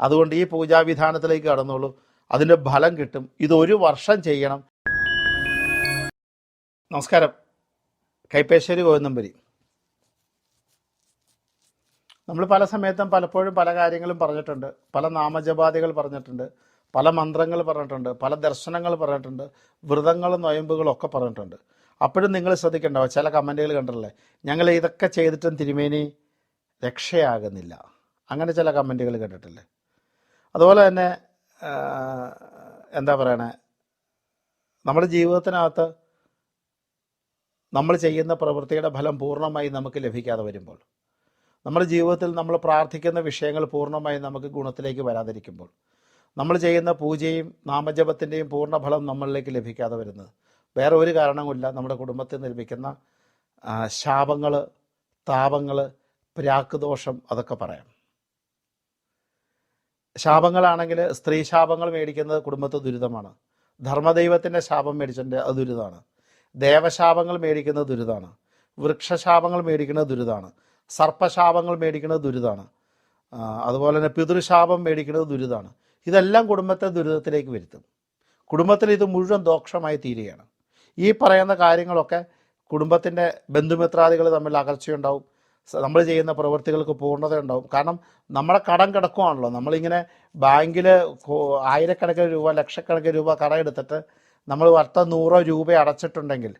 അതുകൊണ്ട് ഈ പൂജാവിധാനത്തിലേക്ക് കടന്നോളൂ. അതിന്റെ ഫലം കിട്ടും. ഇത് ഒരു വർഷം ചെയ്യണം. നമസ്കാരം. കൈപ്പേശ്വരി ഗോവിന്ദമ്പരി. നമ്മൾ പല സമയത്തും പലപ്പോഴും പല കാര്യങ്ങളും പറഞ്ഞിട്ടുണ്ട്. പല നാമജപാദികൾ പറഞ്ഞിട്ടുണ്ട്. പല മന്ത്രങ്ങൾ പറഞ്ഞിട്ടുണ്ട്. പല ദർശനങ്ങൾ പറഞ്ഞിട്ടുണ്ട്. വ്രതങ്ങളും നൊയമ്പുകളും ഒക്കെ പറഞ്ഞിട്ടുണ്ട്. അപ്പോഴും നിങ്ങൾ ശ്രദ്ധിക്കണ്ടാവും ചില കമന്റുകൾ കണ്ടിട്ടില്ലേ? ഞങ്ങൾ ഇതൊക്കെ ചെയ്തിട്ടും തിരുമേനി രക്ഷയാകുന്നില്ല. അങ്ങനെ ചില കമന്റുകൾ കേട്ടിട്ടില്ലേ അതുപോലെ തന്നെ എന്താ പറയണേ നമ്മുടെ ജീവിതത്തിനകത്ത് നമ്മൾ ചെയ്യുന്ന പ്രവൃത്തിയുടെ ഫലം പൂർണമായി നമുക്ക് ലഭിക്കാതെ വരുമ്പോൾ നമ്മുടെ ജീവിതത്തിൽ നമ്മൾ പ്രാർത്ഥിക്കുന്ന വിഷയങ്ങൾ പൂർണമായി നമുക്ക് ഗുണത്തിലേക്ക് വരാതിരിക്കുമ്പോൾ നമ്മൾ ചെയ്യുന്ന പൂജയും നാമജപത്തിന്റെയും പൂർണ ഫലം നമ്മളിലേക്ക് ലഭിക്കാതെ വരുന്നത്. വേറെ ഒരു കാരണവുമില്ല നമ്മുടെ കുടുംബത്തിൽ നിന്ന് ലഭിക്കുന്ന ശാപങ്ങൾ താപങ്ങൾ പ്രാക്കുദോഷം അതൊക്കെ പറയാം. ശാപങ്ങളാണെങ്കിൽ സ്ത്രീ ശാപങ്ങൾ മേടിക്കുന്നത് കുടുംബത്തെ ദുരിതമാണ്. ധർമ്മദൈവത്തിന്റെ ശാപം മേടിച്ചിട്ടുണ്ട് അത് ദുരിതമാണ്. ദേവശാപങ്ങൾ മേടിക്കുന്നത് ദുരിതമാണ്. വൃക്ഷശാപങ്ങൾ മേടിക്കുന്നത് ദുരിതമാണ്. സർപ്പശാപങ്ങൾ മേടിക്കുന്നത് ദുരിതമാണ്. അതുപോലെ തന്നെ പിതൃശാപം മേടിക്കുന്നത് ദുരിതമാണ്. ഇതെല്ലാം കുടുംബത്തെ ദുരിതത്തിലേക്ക് വരുത്തും. കുടുംബത്തിൽ ഇത് മുഴുവൻ ദോഷമായി തീരുകയാണ്. ഈ പറയുന്ന കാര്യങ്ങളൊക്കെ കുടുംബത്തിന്റെ ബന്ധുമിത്രാദികൾ തമ്മിൽ അകർച്ചയുണ്ടാവും നമ്മൾ ചെയ്യുന്ന പ്രവൃത്തികൾക്ക് പൂർണത ഉണ്ടാവും. കാരണം നമ്മളെ കടം കിടക്കുവാണല്ലോ. നമ്മളിങ്ങനെ ബാങ്കിൽ ആയിരക്കണക്കിന് രൂപ ലക്ഷക്കണക്കിന് രൂപ കടമെടുത്തിട്ട് നമ്മൾ വർത്തം നൂറോ രൂപ അടച്ചിട്ടുണ്ടെങ്കിൽ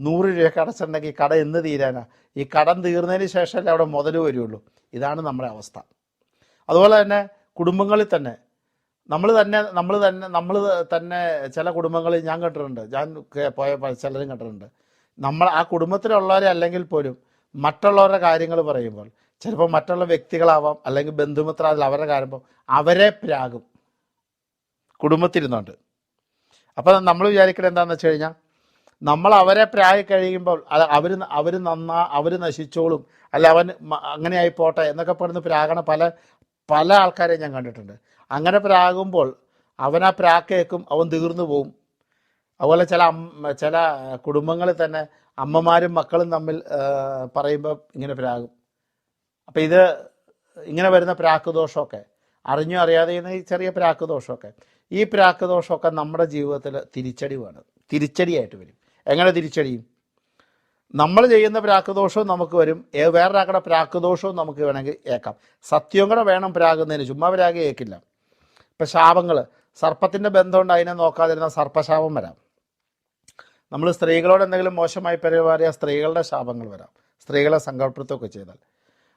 നൂറ് രൂപയൊക്കെ അടച്ചിട്ടുണ്ടെങ്കിൽ ഈ കട എന്ന് തീരാനാ? ഈ കടം തീർന്നതിന് ശേഷമല്ലേ അവിടെ മുതൽ വരുള്ളൂ. ഇതാണ് നമ്മുടെ അവസ്ഥ. അതുപോലെ തന്നെ കുടുംബങ്ങളിൽ തന്നെ നമ്മൾ തന്നെ നമ്മൾ തന്നെ നമ്മൾ തന്നെ ചില കുടുംബങ്ങളിൽ ഞാൻ കണ്ടിട്ടുണ്ട്. ഞാൻ പോയ ചിലരും കണ്ടിട്ടുണ്ട്. നമ്മൾ ആ കുടുംബത്തിലുള്ളവരെ അല്ലെങ്കിൽ പോലും മറ്റുള്ളവരുടെ കാര്യങ്ങൾ പറയുമ്പോൾ ചിലപ്പോൾ മറ്റുള്ള വ്യക്തികളാവാം അല്ലെങ്കിൽ ബന്ധുമിത്രാതിൽ അവരുടെ കാര്യം അവരെ പ്രാകും കുടുംബത്തിരുന്നുണ്ട്. അപ്പം നമ്മൾ വിചാരിക്കുന്നത് എന്താണെന്ന് വെച്ച് കഴിഞ്ഞാൽ നമ്മൾ അവരെ പ്രായ കഴിയുമ്പോൾ അത് അവർ അവർ നന്നാ അവർ നശിച്ചോളും അല്ല അവൻ അങ്ങനെയായി പോട്ടെ എന്നൊക്കെ പറഞ്ഞ് പ്രാകണ പല പല ആൾക്കാരെയും ഞാൻ കണ്ടിട്ടുണ്ട്. അങ്ങനെ പ്രാകുമ്പോൾ അവൻ ആ പ്രാക്കേക്കും അവൻ തീർന്നു പോവും. അതുപോലെ ചില ചില കുടുംബങ്ങളിൽ തന്നെ അമ്മമാരും മക്കളും തമ്മിൽ പറയുമ്പോൾ ഇങ്ങനെ പ്രാകും അപ്പം ഇത് ഇങ്ങനെ വരുന്ന പ്രാക്കുദോഷമൊക്കെ അറിഞ്ഞോ അറിയാതെ ഈ ചെറിയ പ്രാക്കുദോഷമൊക്കെ ഈ പ്രാക്കുദോഷമൊക്കെ നമ്മുടെ ജീവിതത്തിൽ തിരിച്ചടി വേണം. തിരിച്ചടിയായിട്ട് വരും. എങ്ങനെ തിരിച്ചടിയും? നമ്മൾ ചെയ്യുന്ന പ്രാക്കുദോഷവും നമുക്ക് വരും. വേറൊരാളുടെ പ്രാക്കുദോഷവും നമുക്ക് വേണമെങ്കിൽ ഏക്കാം. സത്യവും കൂടെ വേണം പ്രാകുന്നതിന് ചുമ്മാ പ്രാഗ് ഏക്കില്ല. ഇപ്പം ശാപങ്ങൾ സർപ്പത്തിന്റെ ബന്ധമുണ്ട് അതിനെ നോക്കാതിരുന്ന സർപ്പശാപം വരാം. നമ്മൾ സ്ത്രീകളോട് എന്തെങ്കിലും മോശമായി പെരുമാറിയാൽ സ്ത്രീകളുടെ ശാപങ്ങൾ വരാം. സ്ത്രീകളെ സങ്കല്പത്തൊക്കെ ചെയ്താൽ.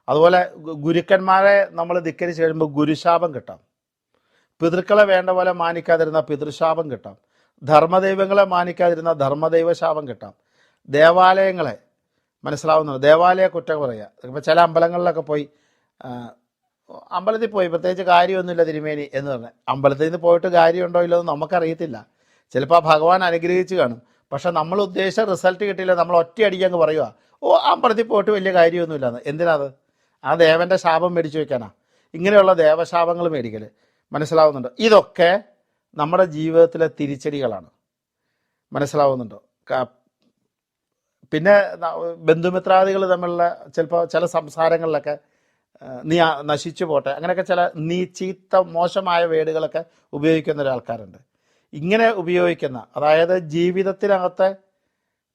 അതുപോലെ ഗുരുക്കന്മാരെ നമ്മൾ ധിക്കരിച്ച് കഴിയുമ്പോൾ ഗുരുശാപം കിട്ടാം. പിതൃക്കളെ വേണ്ട പോലെ മാനിക്കാതിരുന്ന പിതൃശാപം കിട്ടാം. ധർമ്മദൈവങ്ങളെ മാനിക്കാതിരുന്ന ധർമ്മദൈവ ശാപം കിട്ടാം. ദേവാലയങ്ങളെ മനസ്സിലാവുന്നുണ്ട്? ദേവാലയ കുറ്റം പറയുക. ഇപ്പം ചില അമ്പലങ്ങളിലൊക്കെ പോയി അമ്പലത്തിൽ പോയി പ്രത്യേകിച്ച് കാര്യമൊന്നുമില്ല തിരുമേനി എന്ന് പറഞ്ഞ്. അമ്പലത്തിൽ നിന്ന് പോയിട്ട് കാര്യമുണ്ടോ ഇല്ലോ എന്ന് നമുക്കറിയത്തില്ല. ചിലപ്പോൾ ഭഗവാൻ അനുഗ്രഹിച്ച് കാണും. പക്ഷെ നമ്മൾ ഉദ്ദേശിച്ച റിസൾട്ട് കിട്ടിയില്ല നമ്മൾ ഒറ്റയടിക്ക് അങ്ങ് പറയുക ഓ അമ്പലത്തിൽ പോയിട്ട് വലിയ കാര്യമൊന്നുമില്ലെന്ന്. എന്തിനാ അത് ആ ദേവന്റെ ശാപം മേടിച്ചു വെക്കാനാ. ഇങ്ങനെയുള്ള ദേവശാപങ്ങൾ മേടിക്കൽ മനസ്സിലാവുന്നുണ്ടോ? ഇതൊക്കെ നമ്മുടെ ജീവിതത്തിലെ തിരിച്ചടികളാണ്. മനസ്സിലാവുന്നുണ്ടോ? പിന്നെ ബന്ധുമിത്രാദികൾ തമ്മിലുള്ള ചിലപ്പോൾ ചില സംസാരങ്ങളിലൊക്കെ നീ നശിച്ചു പോട്ടെ. അങ്ങനെയൊക്കെ ചില നീ ചീത്ത മോശമായ വേടുകളൊക്കെ ഉപയോഗിക്കുന്ന ഒരാൾക്കാരുണ്ട്. ഇങ്ങനെ ഉപയോഗിക്കുന്ന അതായത് ജീവിതത്തിനകത്തെ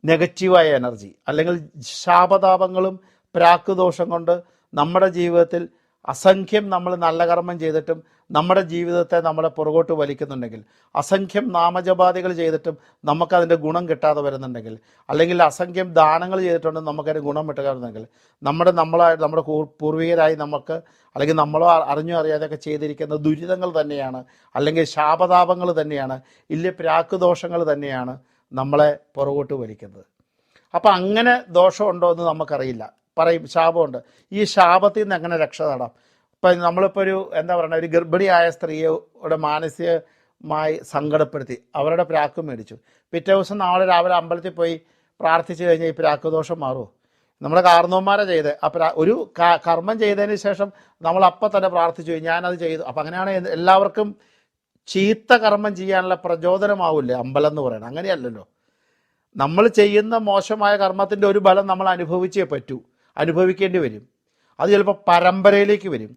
നെഗറ്റീവായ എനർജി അല്ലെങ്കിൽ ശാപതാപങ്ങളും പ്രാക്കുദോഷം കൊണ്ട് നമ്മുടെ ജീവിതത്തിൽ അസംഖ്യം നമ്മൾ നല്ല കർമ്മം ചെയ്തിട്ടും നമ്മുടെ ജീവിതത്തെ നമ്മളെ പുറകോട്ട് വലിക്കുന്നുണ്ടെങ്കിൽ അസംഖ്യം നാമജപാദികൾ ചെയ്തിട്ടും നമുക്കതിന്റെ ഗുണം കിട്ടാതെ വരുന്നുണ്ടെങ്കിൽ അല്ലെങ്കിൽ അസംഖ്യം ദാനങ്ങൾ ചെയ്തിട്ടുണ്ട് നമുക്കതിന് ഗുണം കിട്ടുകയാണെങ്കിൽ നമ്മുടെ നമ്മളായി നമ്മുടെ പൂർവികരായി നമുക്ക് അല്ലെങ്കിൽ നമ്മളോ അറിഞ്ഞോ അറിയാതെയൊക്കെ ചെയ്തിരിക്കുന്ന ദുരിതങ്ങൾ തന്നെയാണ് അല്ലെങ്കിൽ ശാപതാപങ്ങൾ തന്നെയാണ് ഇല്ല പ്രാക്കുദോഷങ്ങൾ തന്നെയാണ് നമ്മളെ പുറകോട്ട് വലിക്കുന്നത്. അപ്പം അങ്ങനെ ദോഷമുണ്ടോ എന്ന് നമുക്കറിയില്ല. പറയും ശാപമുണ്ട്. ഈ ശാപത്തിൽ നിന്ന് എങ്ങനെ രക്ഷ നേടാം? ഇപ്പം നമ്മളിപ്പോൾ ഒരു എന്താ പറയുക ഒരു ഗർഭിണിയായ സ്ത്രീയുടെ മാനസികമായി സങ്കടപ്പെടുത്തി. അവരുടെ പ്രാക്ക് മേടിച്ചു. പിറ്റേ ദിവസം നാളെ രാവിലെ അമ്പലത്തിൽ പോയി പ്രാർത്ഥിച്ചു കഴിഞ്ഞാൽ ഈ പ്രാക്ക് ദോഷം മാറുമോ നമ്മുടെ കാർന്നവന്മാരെ ചെയ്ത്. അപ്പം ഒരു കർമ്മം ചെയ്തതിന് ശേഷം നമ്മൾ അപ്പം തന്നെ പ്രാർത്ഥിച്ചു ഞാനത് ചെയ്തു. അപ്പം അങ്ങനെയാണ് എല്ലാവർക്കും ചീത്ത കർമ്മം ചെയ്യാനുള്ള പ്രചോദനമാവില്ലേ? അമ്പലം എന്ന് പറയുന്നത് അങ്ങനെയല്ലല്ലോ. നമ്മൾ ചെയ്യുന്ന മോശമായ കർമ്മത്തിന്റെ ഒരു ഫലം നമ്മൾ അനുഭവിച്ചേ പറ്റൂ. അനുഭവിക്കേണ്ടി വരും. അത് ചിലപ്പോൾ പരമ്പരയിലേക്ക് വരും.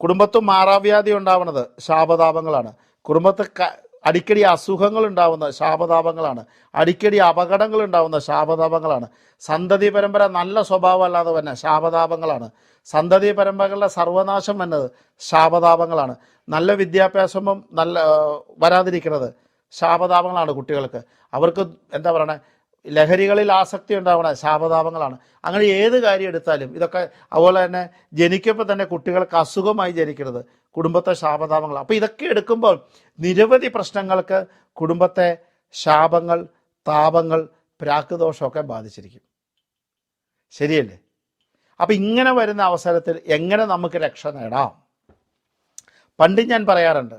കുടുംബത്തും മാറാവ്യാധി ഉണ്ടാവുന്നത് ശാപതാപങ്ങളാണ്. കുടുംബത്ത് ക- അടിക്കടി അസുഖങ്ങൾ ഉണ്ടാവുന്ന ശാപതാപങ്ങളാണ്. അടിക്കടി അപകടങ്ങൾ ഉണ്ടാവുന്ന ശാപതാപങ്ങളാണ്. സന്തതി പരമ്പര നല്ല സ്വഭാവമല്ലാതെ തന്നെ ശാപതാപങ്ങളാണ്. സന്തതി പരമ്പരകളുടെ സർവനാശം വന്നത് ശാപതാപങ്ങളാണ്. നല്ല വിദ്യാഭ്യാസവും നല്ല വരാതിരിക്കുന്നത് ശാപതാപങ്ങളാണ് കുട്ടികൾക്ക്. അവർക്ക് എന്താ പറയണേ? ലഹരികളിൽ ആസക്തി ഉണ്ടാവണ ശാപതാപങ്ങളാണ്. അങ്ങനെ ഏത് കാര്യം എടുത്താലും ഇതൊക്കെ അതുപോലെ തന്നെ ജനിക്കുമ്പോൾ തന്നെ കുട്ടികൾക്ക് അസുഖമായി ജനിക്കുന്നത് കുടുംബത്തെ ശാപതാപങ്ങൾ അപ്പോൾ ഇതൊക്കെ എടുക്കുമ്പോൾ നിരവധി പ്രശ്നങ്ങൾക്ക് കുടുംബത്തെ ശാപങ്ങൾ താപങ്ങൾ പ്രാക്കുദോഷമൊക്കെ ബാധിച്ചിരിക്കും. ശരിയല്ലേ? അപ്പം ഇങ്ങനെ വരുന്ന അവസരത്തിൽ എങ്ങനെ നമുക്ക് രക്ഷ നേടാം? പണ്ട് ഞാൻ പറയാറുണ്ട്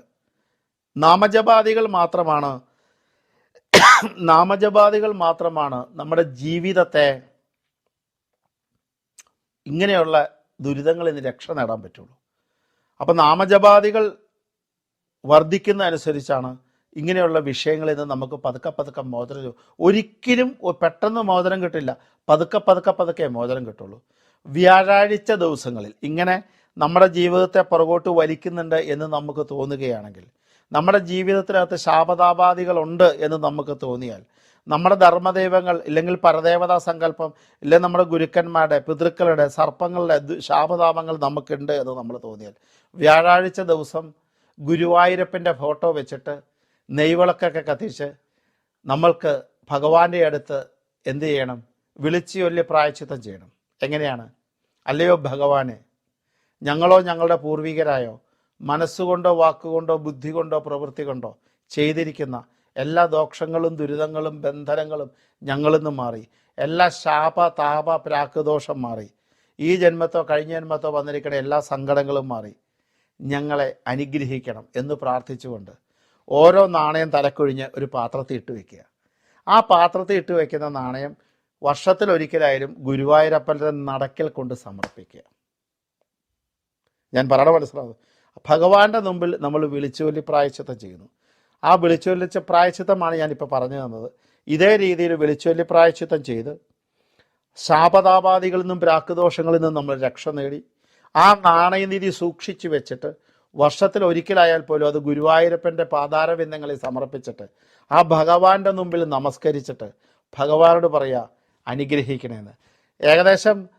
നാമജപാദികൾ മാത്രമാണ് നാമജപാദികൾ മാത്രമാണ് നമ്മുടെ ജീവിതത്തെ ഇങ്ങനെയുള്ള ദുരിതങ്ങളിൽ നിന്ന് രക്ഷ നേടാൻ പറ്റുള്ളൂ. അപ്പം നാമജപാദികൾ വർദ്ധിക്കുന്ന അനുസരിച്ചാണ് ഇങ്ങനെയുള്ള വിഷയങ്ങളിൽ നിന്ന് നമുക്ക് പതുക്കെ പതുക്കെ മോചനം ഒരിക്കലും പെട്ടെന്ന് മോചനം കിട്ടില്ല. പതുക്കെ പതുക്കെ പതുക്കെ മോചനം കിട്ടുള്ളൂ. വ്യാഴാഴ്ച ദിവസങ്ങളിൽ ഇങ്ങനെ നമ്മുടെ ജീവിതത്തെ പുറകോട്ട് വലിക്കുന്നുണ്ട് എന്ന് നമുക്ക് തോന്നുകയാണെങ്കിൽ നമ്മുടെ ജീവിതത്തിനകത്ത് ശാപതാപാദികളുണ്ട് എന്ന് നമുക്ക് തോന്നിയാൽ നമ്മുടെ ധർമ്മദൈവങ്ങൾ ഇല്ലെങ്കിൽ പരദേവതാ സങ്കല്പം ഇല്ലെങ്കിൽ നമ്മുടെ ഗുരുക്കന്മാരുടെ പിതൃക്കളുടെ സർപ്പങ്ങളുടെ ശാപതാപങ്ങൾ നമുക്കുണ്ട് എന്ന് നമ്മൾ തോന്നിയാൽ വ്യാഴാഴ്ച ദിവസം ഗുരുവായൂരപ്പന്റെ ഫോട്ടോ വെച്ചിട്ട് നെയ്വിളക്കൊക്കെ കത്തിച്ച് നമ്മൾക്ക് ഭഗവാന്റെ അടുത്ത് എന്ത് ചെയ്യണം? വിളിച്ചൊല്ലി പ്രായച്ചിത്തം ചെയ്യണം. എങ്ങനെയാണ്? അല്ലയോ ഭഗവാനെ ഞങ്ങളോ ഞങ്ങളുടെ പൂർവികരായോ മനസ്സുകൊണ്ടോ വാക്കുകൊണ്ടോ ബുദ്ധി കൊണ്ടോ പ്രവൃത്തി കൊണ്ടോ ചെയ്തിരിക്കുന്ന എല്ലാ ദോഷങ്ങളും ദുരിതങ്ങളും ബന്ധനങ്ങളും ഞങ്ങളിൽ നിന്ന് മാറി. എല്ലാ ശാപ താപ പ്രാക്കുദോഷം മാറി. ഈ ജന്മത്തോ കഴിഞ്ഞ ജന്മത്തോ വന്നിരിക്കുന്ന എല്ലാ സങ്കടങ്ങളും മാറി. ഞങ്ങളെ അനുഗ്രഹിക്കണം എന്ന് പ്രാർത്ഥിച്ചുകൊണ്ട് ഓരോ നാണയം തലക്കൊഴിഞ്ഞ് ഒരു പാത്രത്തിൽ ഇട്ട് വയ്ക്കുക ആ പാത്രത്തിൽ ഇട്ട് വയ്ക്കുന്ന നാണയം വർഷത്തിലൊരിക്കലായാലും ഗുരുവായൂരപ്പന്റെ നടക്കൽ കൊണ്ട് സമർപ്പിക്കുക. ഞാൻ പറയണ മനസ്സിലാവും ഭഗവാന്റെ മുമ്പിൽ നമ്മൾ വിളിച്ചുവല്ലി പ്രായച്ചിത്തം ചെയ്യുന്നു. ആ വിളിച്ചുവല്ലിച്ച പ്രായച്ചിത്തമാണ് ഞാനിപ്പോൾ പറഞ്ഞു തന്നത്. ഇതേ രീതിയിൽ വിളിച്ചുവല്ലി പ്രായച്ചിത്തം ചെയ്ത് ശാപതാപാദികളിൽ നിന്നും പ്രാക്കുദോഷങ്ങളിൽ നിന്നും നമ്മൾ രക്ഷ നേടി. ആ നാണയനിധി സൂക്ഷിച്ചു വെച്ചിട്ട് വർഷത്തിൽ ഒരിക്കലായാൽ പോലും അത് ഗുരുവായൂരപ്പന്റെ പാതാരവിന്ദങ്ങളിൽ സമർപ്പിച്ചിട്ട് ആ ഭഗവാന്റെ മുമ്പിൽ നമസ്കരിച്ചിട്ട് ഭഗവാനോട് പറയുക അനുഗ്രഹിക്കണേന്ന്. ഏകദേശം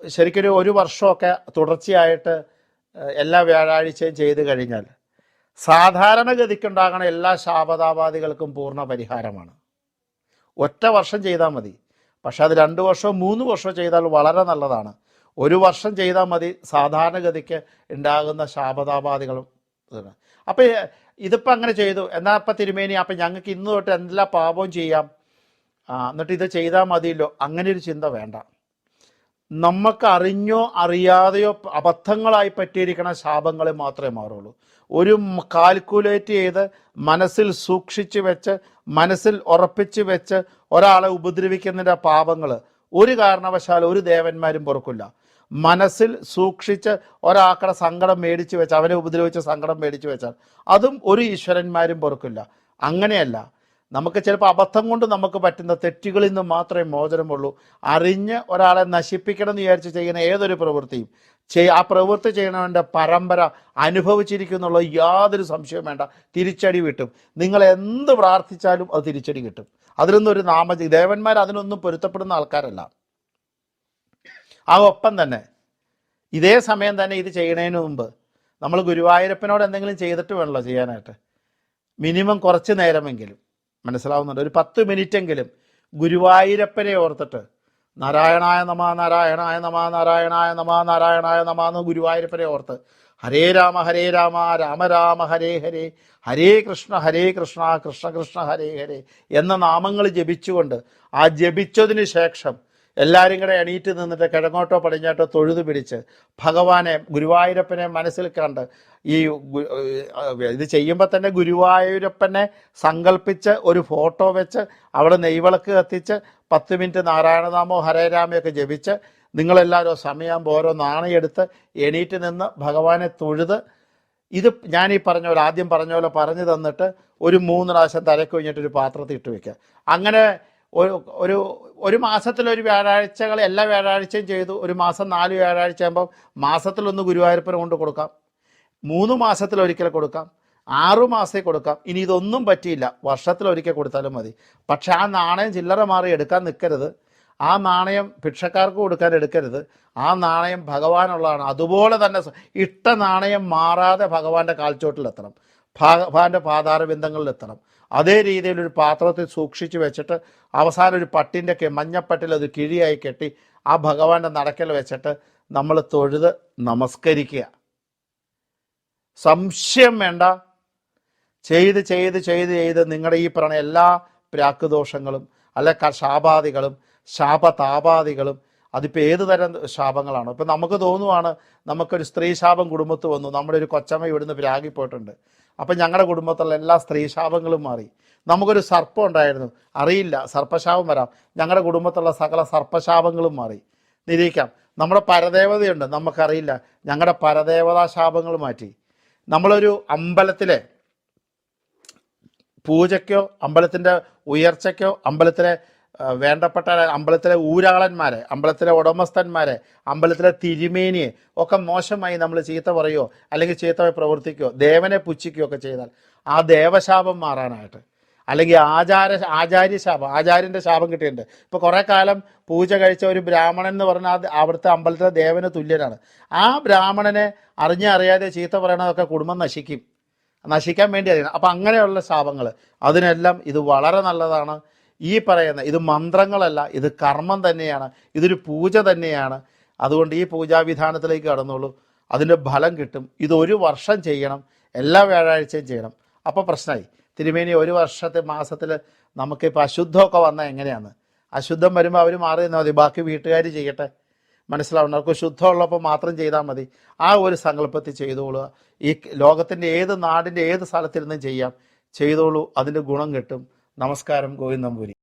ശരിക്കൊരു ഒരു വർഷമൊക്കെ തുടർച്ചയായിട്ട് എല്ലാ വ്യാഴാഴ്ചയും ചെയ്തു കഴിഞ്ഞാൽ സാധാരണഗതിക്കുണ്ടാകണ എല്ലാ ശാപതാപാദികൾക്കും പൂർണ പരിഹാരമാണ്. ഒറ്റ വർഷം ചെയ്താൽ മതി. പക്ഷെ അത് രണ്ട് വർഷമോ മൂന്ന് വർഷമോ ചെയ്താൽ വളരെ നല്ലതാണ്. ഒരു വർഷം ചെയ്താൽ മതി സാധാരണഗതിക്ക് ഉണ്ടാകുന്ന ശാപതാപാദികളും അപ്പോൾ അപ്പം ഇതിപ്പോൾ അങ്ങനെ ചെയ്തു. എന്നാൽ ഇപ്പം തിരുമേനി അപ്പം ഞങ്ങൾക്ക് ഇന്ന് തൊട്ട് എല്ലാ പാപവും ചെയ്യാം. എന്നിട്ട് ഇത് ചെയ്താൽ മതിയല്ലോ. അങ്ങനെ ഒരു ചിന്ത വേണ്ട. നമുക്ക് അറിഞ്ഞോ അറിയാതെയോ അബദ്ധങ്ങളായി പറ്റിയിരിക്കുന്ന ശാപങ്ങളെ മാത്രമേ മാറുള്ളൂ. ഒരു കാൽക്കുലേറ്റ് ചെയ്ത് മനസ്സിൽ സൂക്ഷിച്ചു വെച്ച് മനസ്സിൽ ഉറപ്പിച്ചു വെച്ച് ഒരാളെ ഉപദ്രവിക്കുന്നതിന്റെ പാപങ്ങൾ ഒരു കാരണവശാലും ഒരു ദേവന്മാരും പൊറുക്കില്ല. മനസ്സിൽ സൂക്ഷിച്ച് ഒരാക്കടെ സങ്കടം മേടിച്ചു വെച്ച് അവനെ ഉപദ്രവിച്ച സങ്കടം മേടിച്ചു വെച്ചാൽ അതും ഒരു ഈശ്വരന്മാരും പൊറുക്കില്ല. അങ്ങനെയല്ല. നമുക്ക് ചിലപ്പോൾ അബദ്ധം കൊണ്ട് നമുക്ക് പറ്റുന്ന തെറ്റുകളിൽ നിന്ന് മാത്രമേ മോചനമുള്ളൂ. അറിഞ്ഞ് ഒരാളെ നശിപ്പിക്കണം എന്ന് വിചാരിച്ച് ചെയ്യുന്ന ഏതൊരു പ്രവൃത്തിയും ചെയ് ആ പ്രവൃത്തി ചെയ്യണവന്റെ പരമ്പര അനുഭവിച്ചിരിക്കുന്നുള്ള യാതൊരു സംശയവും വേണ്ട. തിരിച്ചടി കിട്ടും. നിങ്ങൾ എന്ത് പ്രാർത്ഥിച്ചാലും അത് തിരിച്ചടി കിട്ടും. അതിലൊന്നും ഒരു നാമ ദേവന്മാർ അതിനൊന്നും പൊരുത്തപ്പെടുന്ന ആൾക്കാരല്ല. ആ ഒപ്പം തന്നെ ഇതേ സമയം തന്നെ ഇത് ചെയ്യണതിന് മുമ്പ് നമ്മൾ ഗുരുവായൂരപ്പനോട് എന്തെങ്കിലും ചെയ്തിട്ട് വേണമല്ലോ ചെയ്യാനായിട്ട്. മിനിമം കുറച്ച് നേരമെങ്കിലും. മനസ്സിലാവുന്നുണ്ട്. ഒരു പത്ത് മിനിറ്റെങ്കിലും ഗുരുവായൂരപ്പനെ ഓർത്തിട്ട് നാരായണായ നമ നാരായണായ നമ നാരായണായ നമ നാരായണായ നമ എന്ന് ഗുരുവായൂരപ്പനെ ഓർത്ത് ഹരേ രാമ ഹരേ രാമ രാമ രാമ ഹരേ ഹരേ ഹരേ കൃഷ്ണ ഹരേ കൃഷ്ണ കൃഷ്ണ കൃഷ്ണ ഹരേ ഹരേ എന്ന നാമങ്ങൾ ജപിച്ചുകൊണ്ട് ആ ജപിച്ചതിന് ശേഷം എല്ലാവരും കൂടെ എണീറ്റ് നിന്നിട്ട് കിഴങ്ങോട്ടോ പടിഞ്ഞാട്ടോ തൊഴുതു പിടിച്ച് ഭഗവാനെ ഗുരുവായൂരപ്പനെ മനസ്സിൽ കണ്ട് ഈ ഇത് ചെയ്യുമ്പോൾ തന്നെ ഗുരുവായൂരപ്പനെ സങ്കല്പിച്ച് ഒരു ഫോട്ടോ വെച്ച് അവിടെ നെയ്വിളക്ക് കത്തിച്ച് പത്ത് മിനിറ്റ് നാരായണനാമോ ഹരേരാമയൊക്കെ ജപിച്ച് നിങ്ങളെല്ലാവരും സമയമാകുമ്പോൾ ഓരോ നാണയെടുത്ത് എണീറ്റ് നിന്ന് ഭഗവാനെ തൊഴുത് ഇത് ഞാൻ ഈ പറഞ്ഞ പോലെ ആദ്യം പറഞ്ഞ പോലെ പറഞ്ഞു തന്നിട്ട് ഒരു മൂന്ന് പ്രാവശ്യം തലക്ക് കഴിഞ്ഞിട്ട് ഒരു പാത്രത്തിൽ ഇട്ട് വെക്കുക. അങ്ങനെ ഒരു ഒരു മാസത്തിൽ ഒരു വ്യാഴാഴ്ചകൾ എല്ലാ വ്യാഴാഴ്ചയും ചെയ്തു. ഒരു മാസം നാല് വ്യാഴാഴ്ച ആകുമ്പോൾ മാസത്തിലൊന്ന് ഗുരുവായൂരപ്പന് കൊണ്ട് കൊടുക്കാം. മൂന്ന് മാസത്തിൽ ഒരിക്കൽ കൊടുക്കാം. ആറു മാസത്തിൽ കൊടുക്കാം. ഇനി ഇതൊന്നും പറ്റിയില്ല. വർഷത്തിൽ ഒരിക്കൽ കൊടുത്താലും മതി. പക്ഷെ ആ നാണയം ചില്ലറ മാറി എടുക്കാൻ നിൽക്കരുത് ആ നാണയം ഭിക്ഷക്കാർക്ക് കൊടുക്കാൻ എടുക്കരുത്. ആ നാണയം ഭഗവാനുള്ളതാണ്. അതുപോലെ തന്നെ ഇട്ട നാണയം മാറാതെ ഭഗവാന്റെ കാൽച്ചോട്ടിലെത്തണം. ഭഗവാന്റെ പാതാരബിന്ദങ്ങളിലെത്തണം അതേ രീതിയിൽ ഒരു പാത്രത്തിൽ സൂക്ഷിച്ചു വെച്ചിട്ട് അവസാനം ഒരു പട്ടിന്റെ മഞ്ഞപ്പട്ടിൽ അത് കിഴിയായി കെട്ടി ആ ഭഗവാന്റെ നടക്കൽ വെച്ചിട്ട് നമ്മൾ തൊഴുത് നമസ്കരിക്കുക. സംശയം വേണ്ട. ചെയ്ത് ചെയ്ത് ചെയ്ത് ചെയ്ത് നിങ്ങളുടെ ഈ പറഞ്ഞ എല്ലാ പ്രാക്കുദോഷങ്ങളും അല്ലെ ശാപാദികളും ശാപതാപാദികളും അതിപ്പോൾ ഏത് തരം ശാപങ്ങളാണ്? ഇപ്പം നമുക്ക് തോന്നുവാണ് നമുക്കൊരു സ്ത്രീ ശാപം കുടുംബത്ത് വന്നു. നമ്മുടെ ഒരു കൊച്ചമ്മ ഇവിടുന്ന് പ്രാഗിപ്പോയിട്ടുണ്ട് അപ്പം ഞങ്ങളുടെ കുടുംബത്തിലുള്ള എല്ലാ സ്ത്രീ ശാപങ്ങളും മാറി. നമുക്കൊരു സർപ്പം ഉണ്ടായിരുന്നു. അറിയില്ല സർപ്പശാപം വരാം. ഞങ്ങളുടെ കുടുംബത്തുള്ള സകല സർപ്പശാപങ്ങളും മാറി. നിരീക്കാം നമ്മുടെ പരദേവതയുണ്ട്. നമുക്കറിയില്ല. ഞങ്ങളുടെ പരദേവതാ ശാപങ്ങൾ മാറ്റി. നമ്മളൊരു അമ്പലത്തിലെ പൂജയ്ക്കോ അമ്പലത്തിന്റെ ഉയർച്ചയ്ക്കോ അമ്പലത്തിലെ വേണ്ടപ്പെട്ട അമ്പലത്തിലെ ഊരാളന്മാരെ അമ്പലത്തിലെ ഉടമസ്ഥന്മാരെ അമ്പലത്തിലെ തിരുമേനിയെ ഒക്കെ മോശമായി നമ്മൾ ചീത്ത പറയുകയോ അല്ലെങ്കിൽ ചീത്തമായി പ്രവർത്തിക്കുകയോ ദേവനെ പുച്ഛിക്കുകയോ ഒക്കെ ചെയ്താൽ ആ ദേവശാപം മാറാനായിട്ട്. അല്ലെങ്കിൽ ആചാര ആചാര്യ ശാപം ആചാര്യന്റെ ശാപം കിട്ടിയിട്ടുണ്ട്. ഇപ്പോൾ കുറേ കാലം പൂജ കഴിച്ച ഒരു ബ്രാഹ്മണൻ എന്ന് പറഞ്ഞാൽ അവിടുത്തെ അമ്പലത്തിലെ ദേവന് തുല്യനാണ്. ആ ബ്രാഹ്മണനെ അറിഞ്ഞ അറിയാതെ ചീത്ത പറയണതൊക്കെ കുടുംബം നശിക്കും. നശിക്കാൻ വേണ്ടി അറിയണം. അപ്പം അങ്ങനെയുള്ള ശാപങ്ങൾ അതിനെല്ലാം ഇത് വളരെ നല്ലതാണ്. ഈ പറയുന്ന ഇത് മന്ത്രങ്ങളല്ല ഇത് കർമ്മം തന്നെയാണ് ഇതൊരു പൂജ തന്നെയാണ്. അതുകൊണ്ട് ഈ പൂജാവിധാനത്തിലേക്ക് കടന്നുള്ളൂ അതിന്റെ ഫലം കിട്ടും. ഇത് ഒരു വർഷം ചെയ്യണം. എല്ലാ വ്യാഴാഴ്ചയും ചെയ്യണം. അപ്പോൾ പ്രശ്നമായി. തിരുമേനി ഒരു വർഷത്തെ മാസത്തിൽ നമുക്കിപ്പോൾ അശുദ്ധമൊക്കെ വന്നാൽ എങ്ങനെയാണ്? അശുദ്ധം വരുമ്പോൾ അവർ മാറി നിന്നാൽ മതി. ബാക്കി വീട്ടുകാർ ചെയ്യട്ടെ. മനസ്സിലാവണം അവർക്ക് ശുദ്ധമുള്ളപ്പോൾ മാത്രം ചെയ്താൽ മതി. ആ ഒരു സങ്കല്പത്തിൽ ചെയ്തോളുക ഈ ലോകത്തിന്റെ ഏത് നാടിന്റെ ഏത് സ്ഥലത്തിരുന്നും ചെയ്യാം. ചെയ്തോളൂ. അതിന്റെ ഗുണം കിട്ടും. നമസ്കാരം ഗോവിന്ദമ്പൂരി